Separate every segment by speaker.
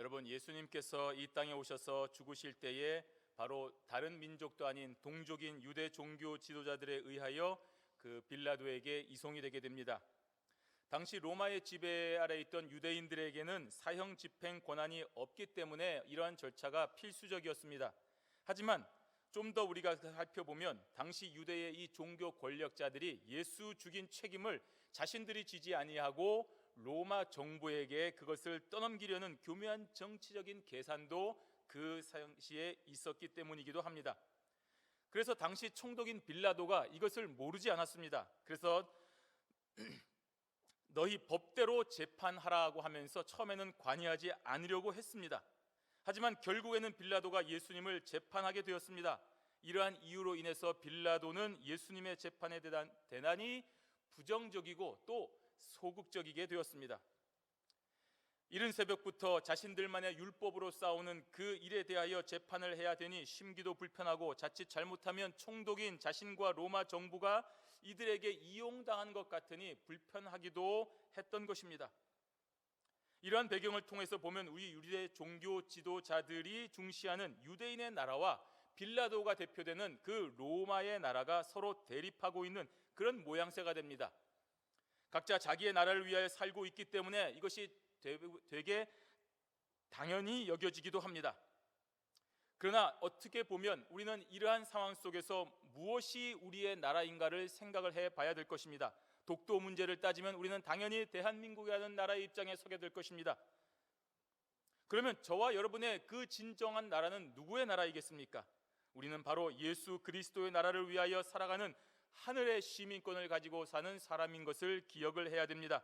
Speaker 1: 여러분 예수님께서 이 땅에 오셔서 죽으실 때에 바로 다른 민족도 아닌 동족인 유대 종교 지도자들에 의하여 그 빌라도에게 이송이 되게 됩니다. 당시 로마의 지배 아래 있던 유대인들에게는 사형 집행 권한이 없기 때문에 이러한 절차가 필수적이었습니다. 하지만 좀 더 우리가 살펴보면 당시 유대의 이 종교 권력자들이 예수 죽인 책임을 자신들이 지지 아니하고 로마 정부에게 그것을 떠넘기려는 교묘한 정치적인 계산도 그 당시에 있었기 때문이기도 합니다. 그래서 당시 총독인 빌라도가 이것을 모르지 않았습니다. 그래서 너희 법대로 재판하라고 하면서 처음에는 관여하지 않으려고 했습니다. 하지만 결국에는 빌라도가 예수님을 재판하게 되었습니다. 이러한 이유로 인해서 빌라도는 예수님의 재판에 대한 대단히 부정적이고 또 소극적이게 되었습니다. 이른 새벽부터 자신들만의 율법으로 싸우는 그 일에 대하여 재판을 해야 되니 심기도 불편하고 자칫 잘못하면 총독인 자신과 로마 정부가 이들에게 이용당한 것 같으니 불편하기도 했던 것입니다. 이러한 배경을 통해서 보면 우리 유대 종교 지도자들이 중시하는 유대인의 나라와 빌라도가 대표되는 그 로마의 나라가 서로 대립하고 있는 그런 모양새가 됩니다. 각자 자기의 나라를 위하여 살고 있기 때문에 이것이 되게 당연히 여겨지기도 합니다. 그러나 어떻게 보면 우리는 이러한 상황 속에서 무엇이 우리의 나라인가를 생각을 해 봐야 될 것입니다. 독도 문제를 따지면 우리는 당연히 대한민국이라는 나라의 입장에 서게 될 것입니다. 그러면 저와 여러분의 그 진정한 나라는 누구의 나라이겠습니까? 우리는 바로 예수 그리스도의 나라를 위하여 살아가는 하늘의 시민권을 가지고 사는 사람인 것을 기억을 해야 됩니다.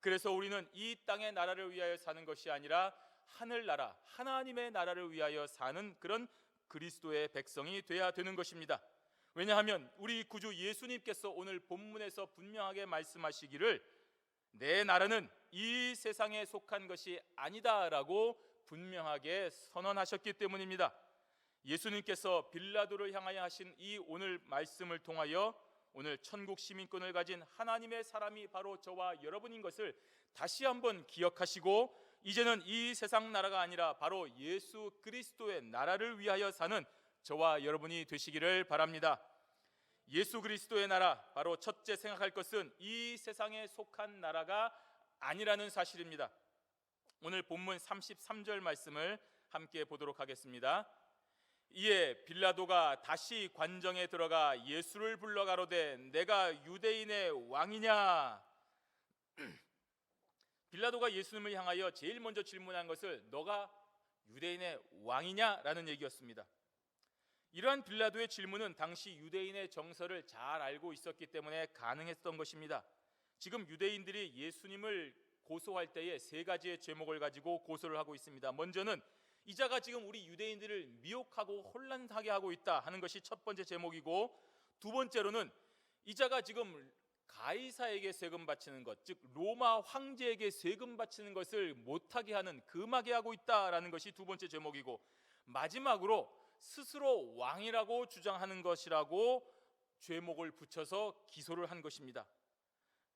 Speaker 1: 그래서 우리는 이 땅의 나라를 위하여 사는 것이 아니라 하늘 나라, 하나님의 나라를 위하여 사는 그런 그리스도의 백성이 돼야 되는 것입니다. 왜냐하면 우리 구주 예수님께서 오늘 본문에서 분명하게 말씀하시기를 내 나라는 이 세상에 속한 것이 아니다라고 분명하게 선언하셨기 때문입니다. 예수님께서 빌라도를 향하여 하신 이 오늘 말씀을 통하여 오늘 천국 시민권을 가진 하나님의 사람이 바로 저와 여러분인 것을 다시 한번 기억하시고 이제는 이 세상 나라가 아니라 바로 예수 그리스도의 나라를 위하여 사는 저와 여러분이 되시기를 바랍니다. 예수 그리스도의 나라 바로 첫째 생각할 것은 이 세상에 속한 나라가 아니라는 사실입니다. 오늘 본문 33절 말씀을 함께 보도록 하겠습니다. 이에 빌라도가 다시 관정에 들어가 예수를 불러 가로되 내가 유대인의 왕이냐 빌라도가 예수님을 향하여 제일 먼저 질문한 것을 너가 유대인의 왕이냐라는 얘기였습니다. 이러한 빌라도의 질문은 당시 유대인의 정서를 잘 알고 있었기 때문에 가능했던 것입니다. 지금 유대인들이 예수님을 고소할 때에 세 가지의 제목을 가지고 고소를 하고 있습니다. 먼저는 이자가 지금 우리 유대인들을 미혹하고 혼란하게 하고 있다 하는 것이 첫 번째 제목이고 두 번째로는 이자가 지금 가이사에게 세금 바치는 것, 즉 로마 황제에게 세금 바치는 것을 못하게 하는 금하게 하고 있다라는 것이 두 번째 제목이고 마지막으로 스스로 왕이라고 주장하는 것이라고 죄목을 붙여서 기소를 한 것입니다.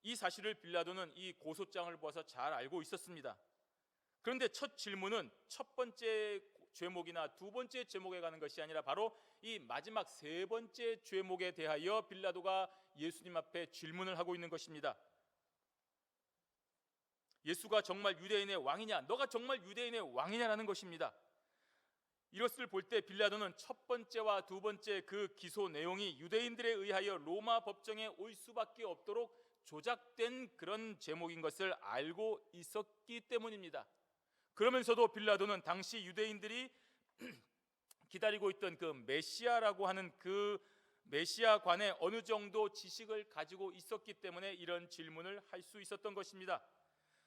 Speaker 1: 이 사실을 빌라도는 이 고소장을 보아서 잘 알고 있었습니다. 그런데 첫 질문은 첫 번째 죄목이나 두 번째 제목에 가는 것이 아니라 바로 이 마지막 세 번째 죄목에 대하여 빌라도가 예수님 앞에 질문을 하고 있는 것입니다. 예수가 정말 유대인의 왕이냐? 너가 정말 유대인의 왕이냐라는 것입니다. 이것을 볼 때 빌라도는 첫 번째와 두 번째 그 기소 내용이 유대인들에 의하여 로마 법정에 올 수밖에 없도록 조작된 그런 제목인 것을 알고 있었기 때문입니다. 그러면서도 빌라도는 당시 유대인들이 기다리고 있던 그 메시아라고 하는 그 메시아 관에 어느 정도 지식을 가지고 있었기 때문에 이런 질문을 할 수 있었던 것입니다.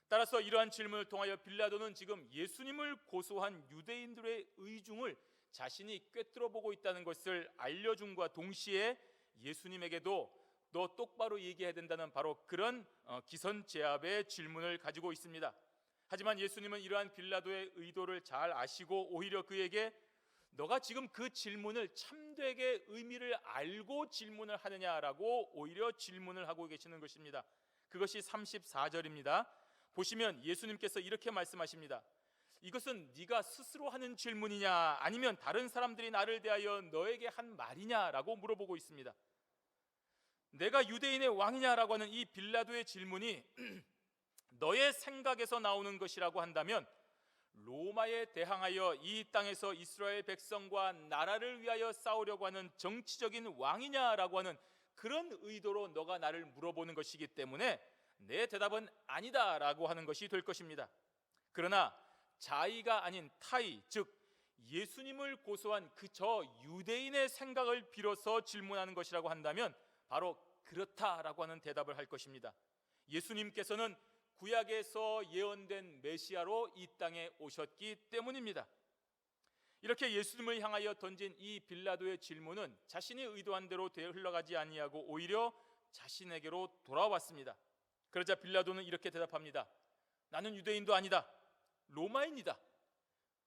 Speaker 1: 따라서 이러한 질문을 통하여 빌라도는 지금 예수님을 고소한 유대인들의 의중을 자신이 꿰뚫어 보고 있다는 것을 알려줌과 동시에 예수님에게도 너 똑바로 얘기해야 된다는 바로 그런 어, 기선 제압의 질문을 가지고 있습니다. 하지만 예수님은 이러한 빌라도의 의도를 잘 아시고 오히려 그에게 너가 지금 그 질문을 참되게 의미를 알고 질문을 하느냐라고 오히려 질문을 하고 계시는 것입니다. 그것이 34절입니다. 보시면 예수님께서 이렇게 말씀하십니다. 이것은 네가 스스로 하는 질문이냐 아니면 다른 사람들이 나를 대하여 너에게 한 말이냐라고 물어보고 있습니다. 내가 유대인의 왕이냐라고 하는 이 빌라도의 질문이 너의 생각에서 나오는 것이라고 한다면 로마에 대항하여 이 땅에서 이스라엘 백성과 나라를 위하여 싸우려고 하는 정치적인 왕이냐라고 하는 그런 의도로 너가 나를 물어보는 것이기 때문에 내 대답은 아니다라고 하는 것이 될 것입니다. 그러나 자의가 아닌 타의 즉 예수님을 고소한 그 저 유대인의 생각을 빌어서 질문하는 것이라고 한다면 바로 그렇다라고 하는 대답을 할 것입니다. 예수님께서는 구약에서 예언된 메시아로 이 땅에 오셨기 때문입니다. 이렇게 예수님을 향하여 던진 이 빌라도의 질문은 자신이 의도한 대로 되어 흘러가지 아니하고 오히려 자신에게로 돌아왔습니다. 그러자 빌라도는 이렇게 대답합니다. 나는 유대인도 아니다. 로마인이다.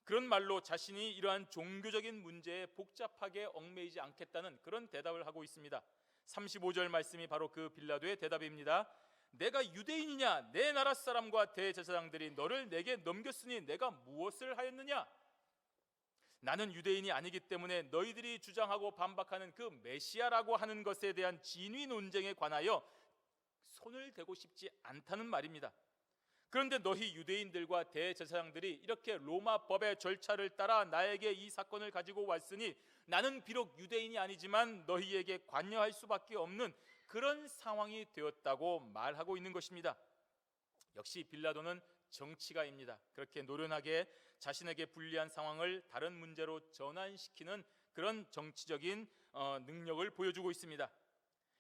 Speaker 1: 그런 말로 자신이 이러한 종교적인 문제에 복잡하게 얽매이지 않겠다는 그런 대답을 하고 있습니다. 35절 말씀이 바로 그 빌라도의 대답입니다. 내가 유대인이냐 내 나라 사람과 대제사장들이 너를 내게 넘겼으니 내가 무엇을 하였느냐 나는 유대인이 아니기 때문에 너희들이 주장하고 반박하는 그 메시아라고 하는 것에 대한 진위 논쟁에 관하여 손을 대고 싶지 않다는 말입니다. 그런데 너희 유대인들과 대제사장들이 이렇게 로마 법의 절차를 따라 나에게 이 사건을 가지고 왔으니 나는 비록 유대인이 아니지만 너희에게 관여할 수밖에 없는 그런 상황이 되었다고 말하고 있는 것입니다. 역시 빌라도는 정치가입니다. 그렇게 노련하게 자신에게 불리한 상황을 다른 문제로 전환시키는 그런 정치적인 어, 능력을 보여주고 있습니다.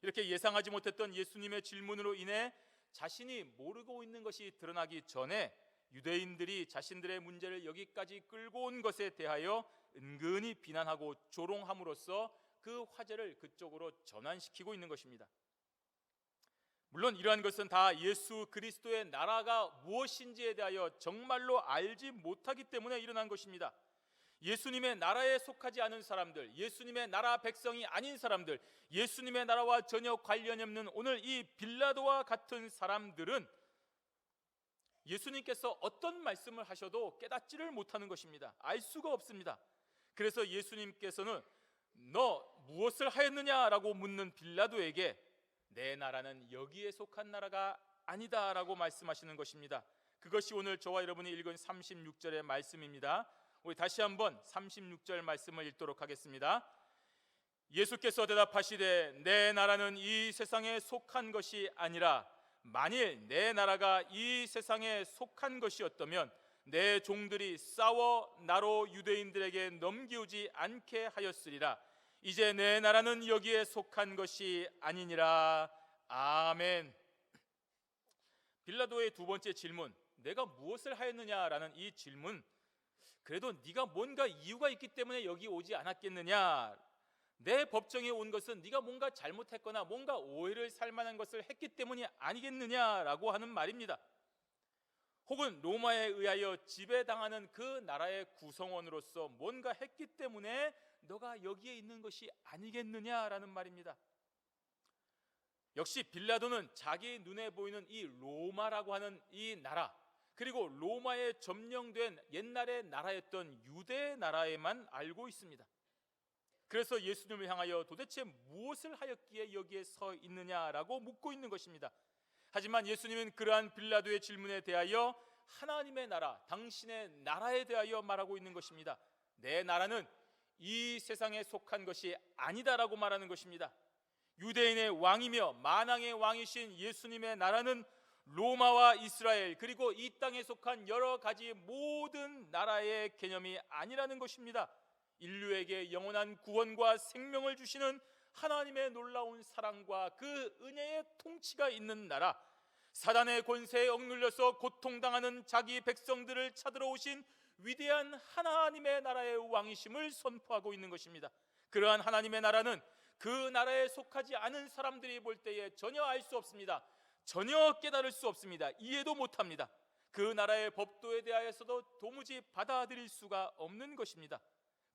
Speaker 1: 이렇게 예상하지 못했던 예수님의 질문으로 인해 자신이 모르고 있는 것이 드러나기 전에 유대인들이 자신들의 문제를 여기까지 끌고 온 것에 대하여 은근히 비난하고 조롱함으로써 그 화제를 그쪽으로 전환시키고 있는 것입니다. 물론 이러한 것은 다 예수 그리스도의 나라가 무엇인지에 대하여 정말로 알지 못하기 때문에 일어난 것입니다. 예수님의 나라에 속하지 않은 사람들, 예수님의 나라 백성이 아닌 사람들, 예수님의 나라와 전혀 관련이 없는 오늘 이 빌라도와 같은 사람들은 예수님께서 어떤 말씀을 하셔도 깨닫지를 못하는 것입니다. 알 수가 없습니다. 그래서 예수님께서는 너 무엇을 하였느냐라고 묻는 빌라도에게 내 나라는 여기에 속한 나라가 아니다라고 말씀하시는 것입니다. 그것이 오늘 저와 여러분이 읽은 36절의 말씀입니다. 우리 다시 한번 36절 말씀을 읽도록 하겠습니다. 예수께서 대답하시되 내 나라는 이 세상에 속한 것이 아니라 만일 내 나라가 이 세상에 속한 것이었다면 내 종들이 싸워 나로 유대인들에게 넘기우지 않게 하였으리라. 이제 내 나라는 여기에 속한 것이 아니니라. 아멘. 빌라도의 두 번째 질문 내가 무엇을 하였느냐라는 이 질문 그래도 네가 뭔가 이유가 있기 때문에 여기 오지 않았겠느냐 내 법정에 온 것은 네가 뭔가 잘못했거나 뭔가 오해를 살 만한 것을 했기 때문이 아니겠느냐라고 하는 말입니다. 혹은 로마에 의하여 지배당하는 그 나라의 구성원으로서 뭔가 했기 때문에 너가 여기에 있는 것이 아니겠느냐라는 말입니다. 역시 빌라도는 자기 눈에 보이는 이 로마라고 하는 이 나라 그리고 로마에 점령된 옛날의 나라였던 유대 나라에만 알고 있습니다. 그래서 예수님을 향하여 도대체 무엇을 하였기에 여기에 서 있느냐라고 묻고 있는 것입니다. 하지만 예수님은 그러한 빌라도의 질문에 대하여 하나님의 나라, 당신의 나라에 대하여 말하고 있는 것입니다. 내 나라는 이 세상에 속한 것이 아니다라고 말하는 것입니다. 유대인의 왕이며 만왕의 왕이신 예수님의 나라는 로마와 이스라엘 그리고 이 땅에 속한 여러 가지 모든 나라의 개념이 아니라는 것입니다. 인류에게 영원한 구원과 생명을 주시는 하나님의 놀라운 사랑과 그 은혜의 통치가 있는 나라 사단의 권세에 억눌려서 고통당하는 자기 백성들을 찾으러 오신 위대한 하나님의 나라의 왕이심을 선포하고 있는 것입니다. 그러한 하나님의 나라는 그 나라에 속하지 않은 사람들이 볼 때에 전혀 알 수 없습니다. 전혀 깨달을 수 없습니다. 이해도 못합니다. 그 나라의 법도에 대하여서도 도무지 받아들일 수가 없는 것입니다.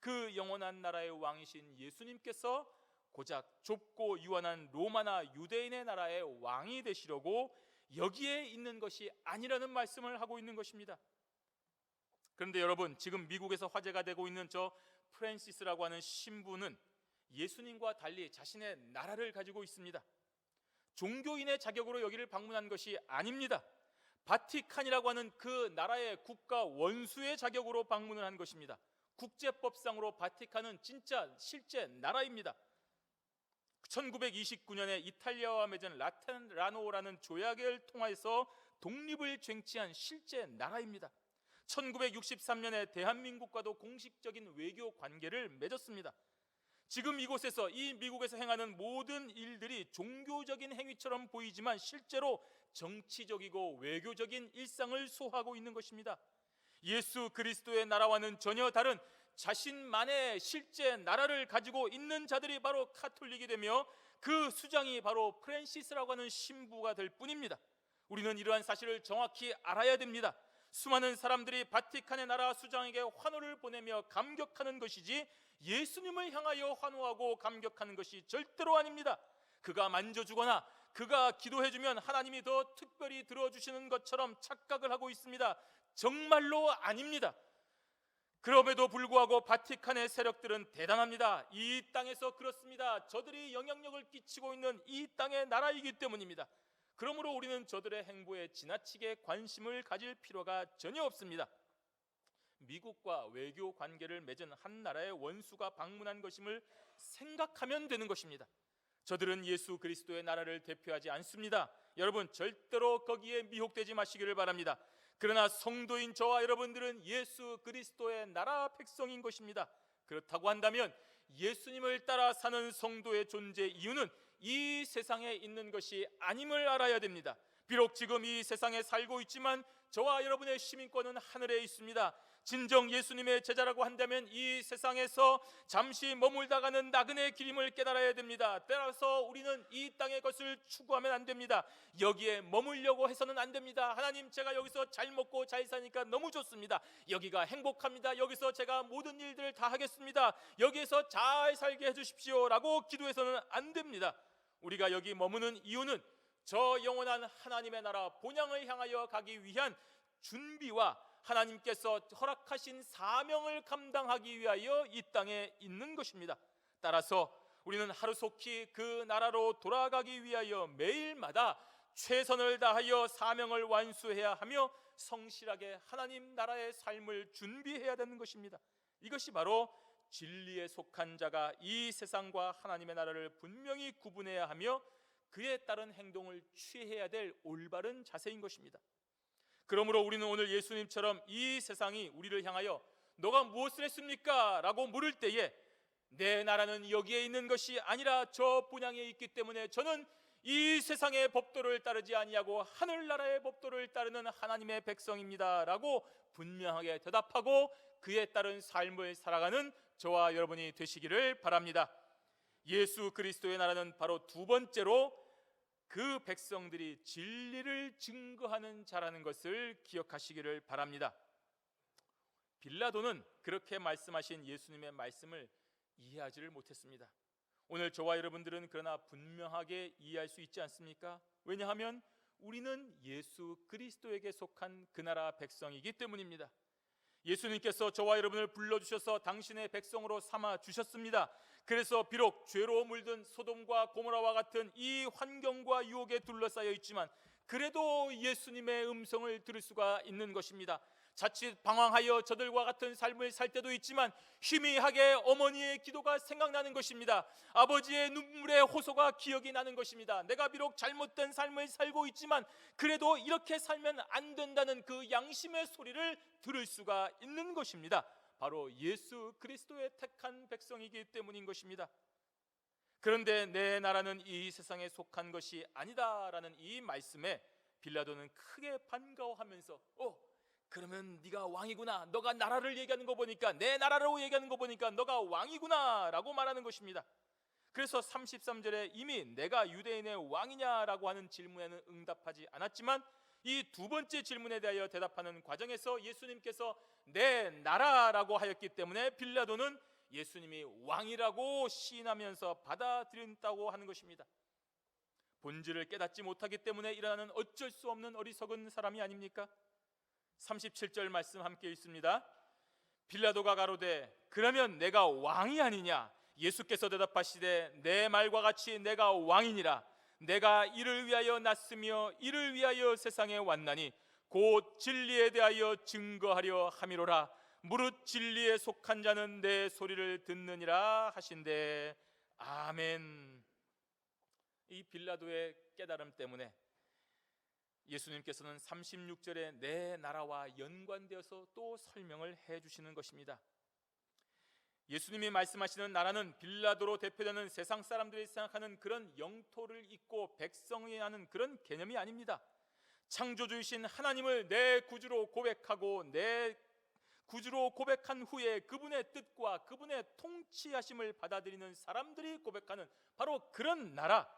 Speaker 1: 그 영원한 나라의 왕이신 예수님께서 고작 좁고 유한한 로마나 유대인의 나라의 왕이 되시려고 여기에 있는 것이 아니라는 말씀을 하고 있는 것입니다. 그런데 여러분 지금 미국에서 화제가 되고 있는 저 프랜시스라고 하는 신부는 예수님과 달리 자신의 나라를 가지고 있습니다. 종교인의 자격으로 여기를 방문한 것이 아닙니다. 바티칸이라고 하는 그 나라의 국가 원수의 자격으로 방문을 한 것입니다. 국제법상으로 바티칸은 진짜 실제 나라입니다. 1929년에 이탈리아와 맺은 라텐라노라는 조약을 통해서 독립을 쟁취한 실제 나라입니다. 1963년에 대한민국과도 공식적인 외교 관계를 맺었습니다. 지금 이곳에서 이 미국에서 행하는 모든 일들이 종교적인 행위처럼 보이지만 실제로 정치적이고 외교적인 일상을 소화하고 있는 것입니다. 예수 그리스도의 나라와는 전혀 다른 자신만의 실제 나라를 가지고 있는 자들이 바로 카톨릭이 되며 그 수장이 바로 프랜시스라고 하는 신부가 될 뿐입니다. 우리는 이러한 사실을 정확히 알아야 됩니다. 수많은 사람들이 바티칸의 나라 수장에게 환호를 보내며 감격하는 것이지 예수님을 향하여 환호하고 감격하는 것이 절대로 아닙니다. 그가 만져주거나 그가 기도해주면 하나님이 더 특별히 들어주시는 것처럼 착각을 하고 있습니다. 정말로 아닙니다. 그럼에도 불구하고 바티칸의 세력들은 대단합니다. 이 땅에서 그렇습니다. 저들이 영향력을 끼치고 있는 이 땅의 나라이기 때문입니다. 그러므로 우리는 저들의 행보에 지나치게 관심을 가질 필요가 전혀 없습니다. 미국과 외교 관계를 맺은 한 나라의 원수가 방문한 것임을 생각하면 되는 것입니다. 저들은 예수 그리스도의 나라를 대표하지 않습니다. 여러분 절대로 거기에 미혹되지 마시기를 바랍니다. 그러나 성도인 저와 여러분들은 예수 그리스도의 나라 백성인 것입니다. 그렇다고 한다면 예수님을 따라 사는 성도의 존재 이유는 이 세상에 있는 것이 아님을 알아야 됩니다. 비록 지금 이 세상에 살고 있지만 저와 여러분의 시민권은 하늘에 있습니다. 진정 예수님의 제자라고 한다면 이 세상에서 잠시 머물다가는 나그네 길임을 깨달아야 됩니다. 따라서 우리는 이 땅의 것을 추구하면 안 됩니다. 여기에 머물려고 해서는 안 됩니다. 하나님 제가 여기서 잘 먹고 잘 사니까 너무 좋습니다. 여기가 행복합니다. 여기서 제가 모든 일들을 다 하겠습니다. 여기에서 잘 살게 해 주십시오라고 기도해서는 안 됩니다. 우리가 여기 머무는 이유는 저 영원한 하나님의 나라 본향을 향하여 가기 위한 준비와 하나님께서 허락하신 사명을 감당하기 위하여 이 땅에 있는 것입니다. 따라서 우리는 하루속히 그 나라로 돌아가기 위하여 매일마다 최선을 다하여 사명을 완수해야 하며 성실하게 하나님 나라의 삶을 준비해야 되는 것입니다. 이것이 바로 진리에 속한 자가 이 세상과 하나님의 나라를 분명히 구분해야 하며 그에 따른 행동을 취해야 될 올바른 자세인 것입니다. 그러므로 우리는 오늘 예수님처럼 이 세상이 우리를 향하여 너가 무엇을 했습니까? 라고 물을 때에 내 나라는 여기에 있는 것이 아니라 저 분양에 있기 때문에 저는 이 세상의 법도를 따르지 아니하고 하늘나라의 법도를 따르는 하나님의 백성입니다라고 분명하게 대답하고 그에 따른 삶을 살아가는 저와 여러분이 되시기를 바랍니다. 예수 그리스도의 나라는 바로 두 번째로 그 백성들이 진리를 증거하는 자라는 것을 기억하시기를 바랍니다. 빌라도는 그렇게 말씀하신 예수님의 말씀을 이해하지를 못했습니다. 오늘 저와 여러분들은 그러나 분명하게 이해할 수 있지 않습니까? 왜냐하면 우리는 예수 그리스도에게 속한 그 나라 백성이기 때문입니다. 예수님께서 저와 여러분을 불러주셔서 당신의 백성으로 삼아 주셨습니다. 그래서 비록 죄로 물든 소돔과 고모라와 같은 이 환경과 유혹에 둘러싸여 있지만 그래도 예수님의 음성을 들을 수가 있는 것입니다. 자칫 방황하여 저들과 같은 삶을 살 때도 있지만 희미하게 어머니의 기도가 생각나는 것입니다. 아버지의 눈물의 호소가 기억이 나는 것입니다. 내가 비록 잘못된 삶을 살고 있지만 그래도 이렇게 살면 안 된다는 그 양심의 소리를 들을 수가 있는 것입니다. 바로 예수 그리스도의 택한 백성이기 때문인 것입니다. 그런데 내 나라는 이 세상에 속한 것이 아니다라는 이 말씀에 빌라도는 크게 반가워하면서 어 그러면 네가 왕이구나. 너가 나라를 얘기하는 거 보니까 내 나라로 얘기하는 거 보니까 너가 왕이구나라고 말하는 것입니다. 그래서 33절에 이미 내가 유대인의 왕이냐라고 하는 질문에는 응답하지 않았지만 이 두 번째 질문에 대하여 대답하는 과정에서 예수님께서 내 나라라고 하였기 때문에 빌라도는 예수님이 왕이라고 시인하면서 받아들인다고 하는 것입니다. 본질을 깨닫지 못하기 때문에 일어나는 어쩔 수 없는 어리석은 사람이 아닙니까? 37절 말씀 함께 있습니다. 빌라도가 가로되 그러면 내가 왕이 아니냐 예수께서 대답하시되 내 말과 같이 내가 왕이니라 내가 이를 위하여 났으며 이를 위하여 세상에 왔나니 곧 진리에 대하여 증거하려 함이로라 무릇 진리에 속한 자는 내 소리를 듣느니라 하신대 아멘 이 빌라도의 깨달음 때문에 예수님께서는 36절에 내 나라와 연관되어서 또 설명을 해 주시는 것입니다. 예수님이 말씀하시는 나라는 빌라도로 대표되는 세상 사람들이 생각하는 그런 영토를 잇고 백성이 하는 그런 개념이 아닙니다. 창조주이신 하나님을 내 구주로 고백하고 내 구주로 고백한 후에 그분의 뜻과 그분의 통치하심을 받아들이는 사람들이 고백하는 바로 그런 나라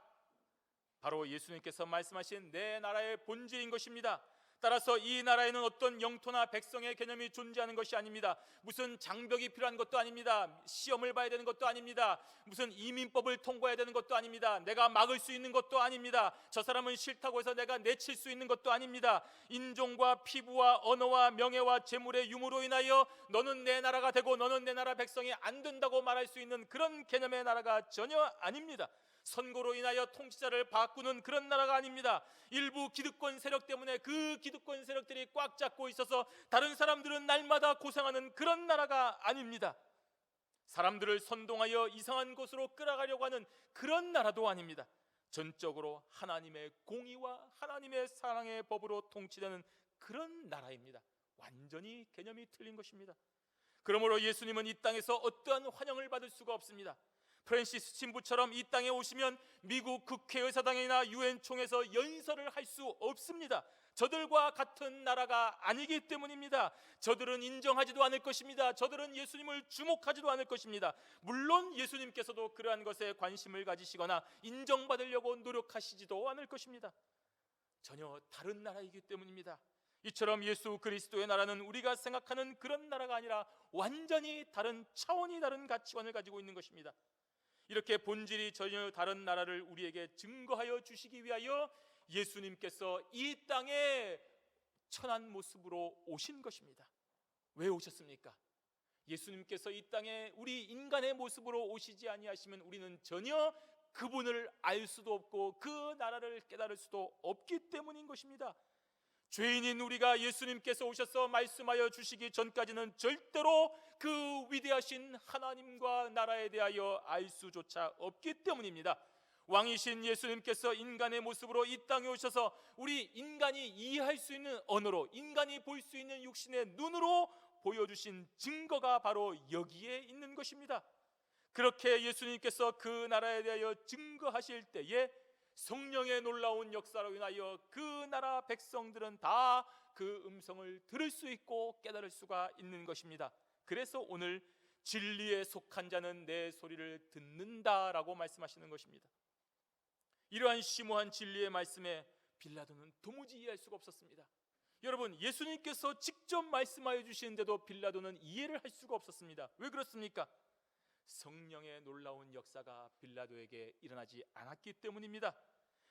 Speaker 1: 바로 예수님께서 말씀하신 내 나라의 본질인 것입니다. 따라서 이 나라에는 어떤 영토나 백성의 개념이 존재하는 것이 아닙니다. 무슨 장벽이 필요한 것도 아닙니다. 시험을 봐야 되는 것도 아닙니다. 무슨 이민법을 통과해야 되는 것도 아닙니다. 내가 막을 수 있는 것도 아닙니다. 저 사람은 싫다고 해서 내가 내칠 수 있는 것도 아닙니다. 인종과 피부와 언어와 명예와 재물의 유무로 인하여 너는 내 나라가 되고 너는 내 나라 백성이 안 된다고 말할 수 있는 그런 개념의 나라가 전혀 아닙니다. 선거로 인하여 통치자를 바꾸는 그런 나라가 아닙니다. 일부 기득권 세력 때문에 그 기득권 세력들이 꽉 잡고 있어서 다른 사람들은 날마다 고생하는 그런 나라가 아닙니다. 사람들을 선동하여 이상한 곳으로 끌어가려고 하는 그런 나라도 아닙니다. 전적으로 하나님의 공의와 하나님의 사랑의 법으로 통치되는 그런 나라입니다. 완전히 개념이 틀린 것입니다. 그러므로 예수님은 이 땅에서 어떠한 환영을 받을 수가 없습니다. 프랜시스 신부처럼 이 땅에 오시면 미국 국회의사당이나 유엔 총에서 연설을 할 수 없습니다. 저들과 같은 나라가 아니기 때문입니다. 저들은 인정하지도 않을 것입니다. 저들은 예수님을 주목하지도 않을 것입니다. 물론 예수님께서도 그러한 것에 관심을 가지시거나 인정받으려고 노력하시지도 않을 것입니다. 전혀 다른 나라이기 때문입니다. 이처럼 예수 그리스도의 나라는 우리가 생각하는 그런 나라가 아니라 완전히 다른 차원이 다른 가치관을 가지고 있는 것입니다. 이렇게 본질이 전혀 다른 나라를 우리에게 증거하여 주시기 위하여 예수님께서 이 땅에 천한 모습으로 오신 것입니다. 왜 오셨습니까? 예수님께서 이 땅에 우리 인간의 모습으로 오시지 아니하시면 우리는 전혀 그분을 알 수도 없고 그 나라를 깨달을 수도 없기 때문인 것입니다. 죄인인 우리가 예수님께서 오셔서 말씀하여 주시기 전까지는 절대로 그 위대하신 하나님과 나라에 대하여 알 수조차 없기 때문입니다. 왕이신 예수님께서 인간의 모습으로 이 땅에 오셔서 우리 인간이 이해할 수 있는 언어로 인간이 볼 수 있는 육신의 눈으로 보여주신 증거가 바로 여기에 있는 것입니다. 그렇게 예수님께서 그 나라에 대하여 증거하실 때에 성령의 놀라운 역사로 인하여 그 나라 백성들은 다 그 음성을 들을 수 있고 깨달을 수가 있는 것입니다. 그래서 오늘 진리에 속한 자는 내 소리를 듣는다라고 말씀하시는 것입니다. 이러한 심오한 진리의 말씀에 빌라도는 도무지 이해할 수가 없었습니다. 여러분, 예수님께서 직접 말씀하여 주시는데도 빌라도는 이해를 할 수가 없었습니다. 왜 그렇습니까? 성령의 놀라운 역사가 빌라도에게 일어나지 않았기 때문입니다.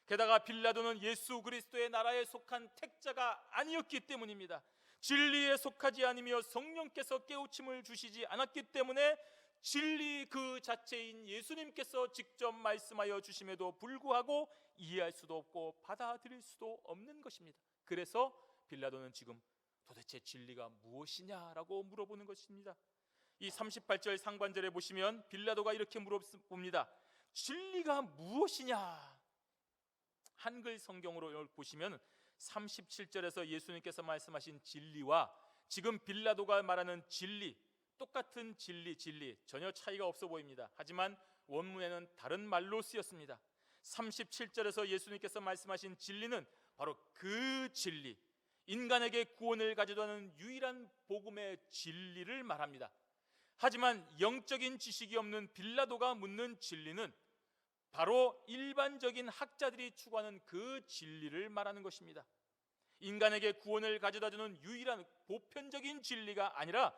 Speaker 1: 게다가 빌라도는 예수 그리스도의 나라에 속한 택자가 아니었기 때문입니다. 진리에 속하지 않으며 성령께서 깨우침을 주시지 않았기 때문에 진리 그 자체인 예수님께서 직접 말씀하여 주심에도 불구하고 이해할 수도 없고 받아들일 수도 없는 것입니다. 그래서 빌라도는 지금 도대체 진리가 무엇이냐라고 물어보는 것입니다. 이 38절 상반절에 보시면 빌라도가 이렇게 물어봅니다. 진리가 무엇이냐? 한글 성경으로 보시면 37절에서 예수님께서 말씀하신 진리와 지금 빌라도가 말하는 진리 똑같은 진리 진리 전혀 차이가 없어 보입니다. 하지만 원문에는 다른 말로 쓰였습니다. 37절에서 예수님께서 말씀하신 진리는 바로 그 진리 인간에게 구원을 가져다는 유일한 복음의 진리를 말합니다. 하지만 영적인 지식이 없는 빌라도가 묻는 진리는 바로 일반적인 학자들이 추구하는 그 진리를 말하는 것입니다. 인간에게 구원을 가져다 주는 유일한 보편적인 진리가 아니라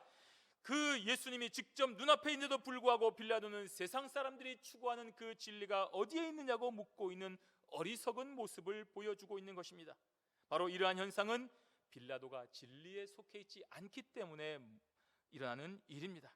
Speaker 1: 그 예수님이 직접 눈앞에 있는데도 불구하고 빌라도는 세상 사람들이 추구하는 그 진리가 어디에 있느냐고 묻고 있는 어리석은 모습을 보여주고 있는 것입니다. 바로 이러한 현상은 빌라도가 진리에 속해 있지 않기 때문에 일어나는 일입니다.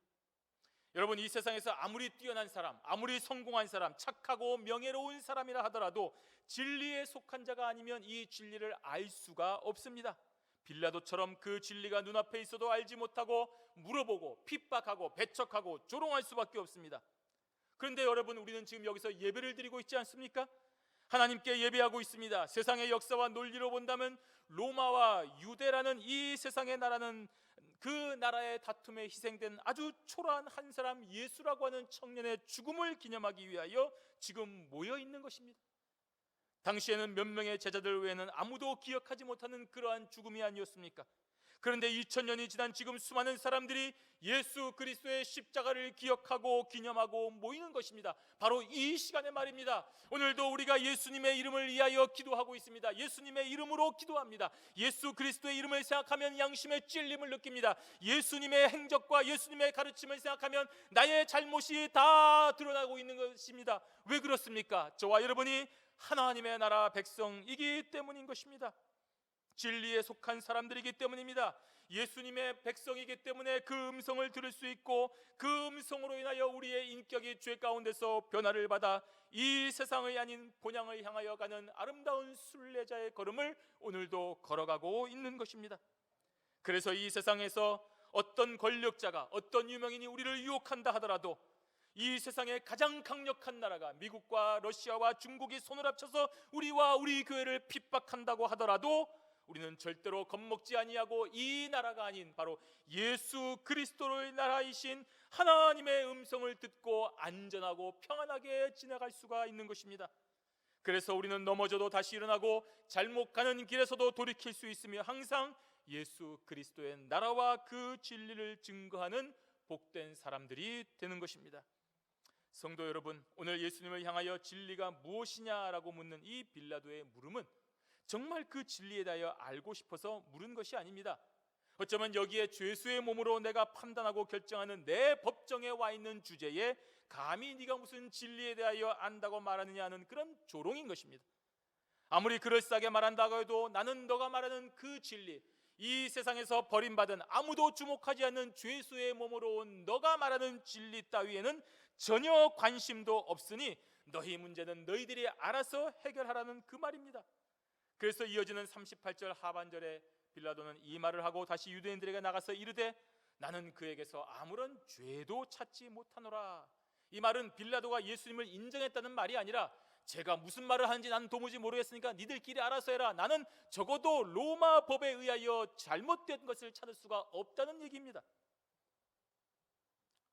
Speaker 1: 여러분 이 세상에서 아무리 뛰어난 사람, 아무리 성공한 사람, 착하고 명예로운 사람이라 하더라도 진리에 속한 자가 아니면 이 진리를 알 수가 없습니다. 빌라도처럼 그 진리가 눈앞에 있어도 알지 못하고 물어보고 핍박하고 배척하고 조롱할 수밖에 없습니다. 그런데 여러분 우리는 지금 여기서 예배를 드리고 있지 않습니까? 하나님께 예배하고 있습니다. 세상의 역사와 논리로 본다면 로마와 유대라는 이 세상의 나라는 그 나라의 다툼에 희생된 아주 초라한 한 사람 예수라고 하는 청년의 죽음을 기념하기 위하여 지금 모여 있는 것입니다. 당시에는 몇 명의 제자들 외에는 아무도 기억하지 못하는 그러한 죽음이 아니었습니까? 그런데 2000년이 지난 지금 수많은 사람들이 예수 그리스도의 십자가를 기억하고 기념하고 모이는 것입니다. 바로 이 시간에 말입니다. 오늘도 우리가 예수님의 이름을 위하여 기도하고 있습니다. 예수님의 이름으로 기도합니다. 예수 그리스도의 이름을 생각하면 양심의 찔림을 느낍니다. 예수님의 행적과 예수님의 가르침을 생각하면 나의 잘못이 다 드러나고 있는 것입니다. 왜 그렇습니까? 저와 여러분이 하나님의 나라 백성이기 때문인 것입니다. 진리에 속한 사람들이기 때문입니다. 예수님의 백성이기 때문에 그 음성을 들을 수 있고 그 음성으로 인하여 우리의 인격이 죄 가운데서 변화를 받아 이 세상의 아닌 본향을 향하여 가는 아름다운 순례자의 걸음을 오늘도 걸어가고 있는 것입니다. 그래서 이 세상에서 어떤 권력자가 어떤 유명인이 우리를 유혹한다 하더라도 이 세상의 가장 강력한 나라가 미국과 러시아와 중국이 손을 합쳐서 우리와 우리 교회를 핍박한다고 하더라도 우리는 절대로 겁먹지 아니하고 이 나라가 아닌 바로 예수 그리스도의 나라이신 하나님의 음성을 듣고 안전하고 평안하게 지나갈 수가 있는 것입니다. 그래서 우리는 넘어져도 다시 일어나고 잘못 가는 길에서도 돌이킬 수 있으며 항상 예수 그리스도의 나라와 그 진리를 증거하는 복된 사람들이 되는 것입니다. 성도 여러분, 오늘 예수님을 향하여 진리가 무엇이냐라고 묻는 이 빌라도의 물음은 정말 그 진리에 대하여 알고 싶어서 물은 것이 아닙니다. 어쩌면 여기에 죄수의 몸으로 내가 판단하고 결정하는 내 법정에 와 있는 주제에 감히 네가 무슨 진리에 대하여 안다고 말하느냐 하는 그런 조롱인 것입니다. 아무리 그럴싸하게 말한다고 해도 나는 너가 말하는 그 진리, 이 세상에서 버림받은 아무도 주목하지 않는 죄수의 몸으로 온 너가 말하는 진리 따위에는 전혀 관심도 없으니 너희 문제는 너희들이 알아서 해결하라는 그 말입니다. 그래서 이어지는 38절 하반절에 빌라도는 이 말을 하고 다시 유대인들에게 나가서 이르되 나는 그에게서 아무런 죄도 찾지 못하노라. 이 말은 빌라도가 예수님을 인정했다는 말이 아니라 제가 무슨 말을 하는지 나는 도무지 모르겠으니까 니들끼리 알아서 해라. 나는 적어도 로마 법에 의하여 잘못된 것을 찾을 수가 없다는 얘기입니다.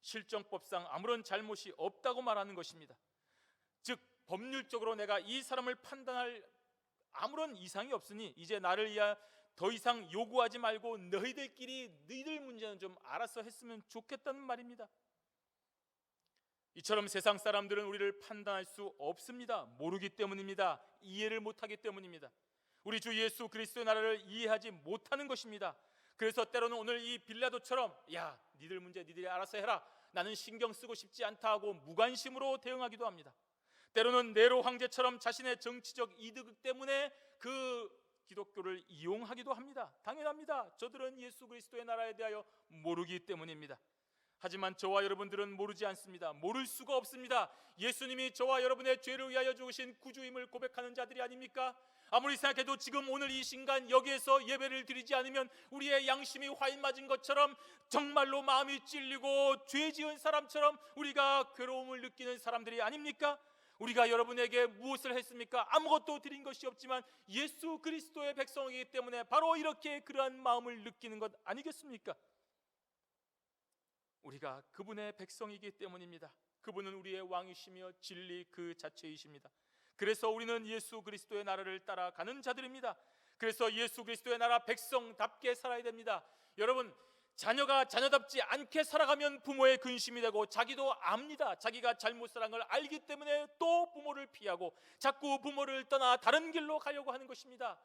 Speaker 1: 실정법상 아무런 잘못이 없다고 말하는 것입니다. 즉 법률적으로 내가 이 사람을 판단할 아무런 이상이 없으니 이제 나를 위하 더 이상 요구하지 말고 너희들끼리 너희들 문제는 좀 알아서 했으면 좋겠다는 말입니다. 이처럼 세상 사람들은 우리를 판단할 수 없습니다. 모르기 때문입니다. 이해를 못하기 때문입니다. 우리 주 예수 그리스도의 나라를 이해하지 못하는 것입니다. 그래서 때로는 오늘 이 빌라도처럼 야, 니들 문제 니들이 알아서 해라. 나는 신경 쓰고 싶지 않다 하고 무관심으로 대응하기도 합니다. 때로는 네로 황제처럼 자신의 정치적 이득 때문에 그 기독교를 이용하기도 합니다. 당연합니다. 저들은 예수 그리스도의 나라에 대하여 모르기 때문입니다. 하지만 저와 여러분들은 모르지 않습니다. 모를 수가 없습니다. 예수님이 저와 여러분의 죄를 위하여 죽으신 구주임을 고백하는 자들이 아닙니까? 아무리 생각해도 지금 오늘 이 순간 여기에서 예배를 드리지 않으면 우리의 양심이 화인 맞은 것처럼 정말로 마음이 찔리고 죄 지은 사람처럼 우리가 괴로움을 느끼는 사람들이 아닙니까? 우리가 여러분에게 무엇을 했습니까? 아무것도 드린 것이 없지만 예수 그리스도의 백성이기 때문에 바로 이렇게 그러한 마음을 느끼는 것 아니겠습니까? 우리가 그분의 백성이기 때문입니다. 그분은 우리의 왕이시며 진리 그 자체이십니다. 그래서 우리는 예수 그리스도의 나라를 따라가는 자들입니다. 그래서 예수 그리스도의 나라 백성답게 살아야 됩니다. 여러분 자녀가 자녀답지 않게 살아가면 부모의 근심이 되고 자기도 압니다. 자기가 잘못 살한 걸 알기 때문에 또 부모를 피하고 자꾸 부모를 떠나 다른 길로 가려고 하는 것입니다.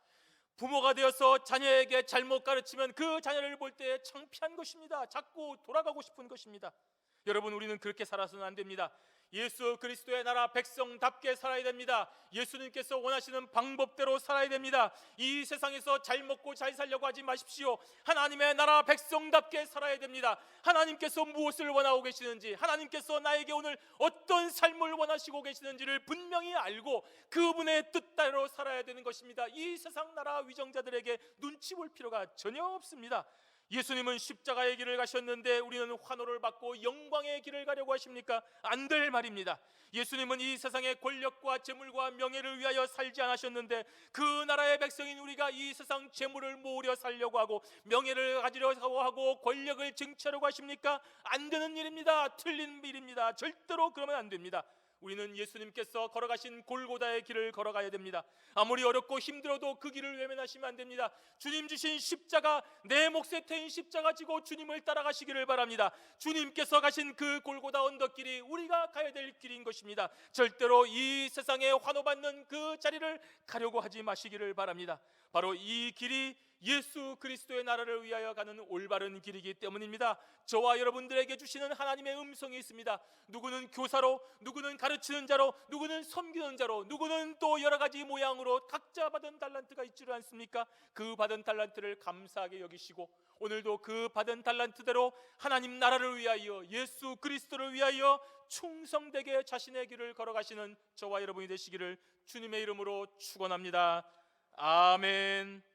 Speaker 1: 부모가 되어서 자녀에게 잘못 가르치면 그 자녀를 볼 때 창피한 것입니다. 자꾸 돌아가고 싶은 것입니다. 여러분 우리는 그렇게 살아서는 안 됩니다. 예수 그리스도의 나라 백성답게 살아야 됩니다. 예수님께서 원하시는 방법대로 살아야 됩니다. 이 세상에서 잘 먹고 잘 살려고 하지 마십시오. 하나님의 나라 백성답게 살아야 됩니다. 하나님께서 무엇을 원하고 계시는지, 하나님께서 나에게 오늘 어떤 삶을 원하시고 계시는지를 분명히 알고 그분의 뜻대로 살아야 되는 것입니다. 이 세상 나라 위정자들에게 눈치 볼 필요가 전혀 없습니다. 예수님은 십자가의 길을 가셨는데 우리는 환호를 받고 영광의 길을 가려고 하십니까? 안 될 말입니다. 예수님은 이 세상의 권력과 재물과 명예를 위하여 살지 않으셨는데 그 나라의 백성인 우리가 이 세상 재물을 모으려 살려고 하고 명예를 가지려고 하고 권력을 쟁취하려고 하십니까? 안 되는 일입니다. 틀린 일입니다. 절대로 그러면 안 됩니다. 우리는 예수님께서 걸어가신 골고다의 길을 걸어가야 됩니다. 아무리 어렵고 힘들어도 그 길을 외면하시면 안 됩니다. 주님 주신 십자가 내 몫에 태인 십자가 지고 주님을 따라가시기를 바랍니다. 주님께서 가신 그 골고다 언덕길이 우리가 가야 될 길인 것입니다. 절대로 이 세상에 환호받는 그 자리를 가려고 하지 마시기를 바랍니다. 바로 이 길이 예수 그리스도의 나라를 위하여 가는 올바른 길이기 때문입니다. 저와 여러분들에게 주시는 하나님의 음성이 있습니다. 누구는 교사로, 누구는 가르치는 자로, 누구는 섬기는 자로, 누구는 또 여러 가지 모양으로 각자 받은 달란트가 있지를 않습니까? 그 받은 달란트를 감사하게 여기시고 오늘도 그 받은 달란트대로 하나님 나라를 위하여 예수 그리스도를 위하여 충성되게 자신의 길을 걸어가시는 저와 여러분이 되시기를 주님의 이름으로 축원합니다. 아멘.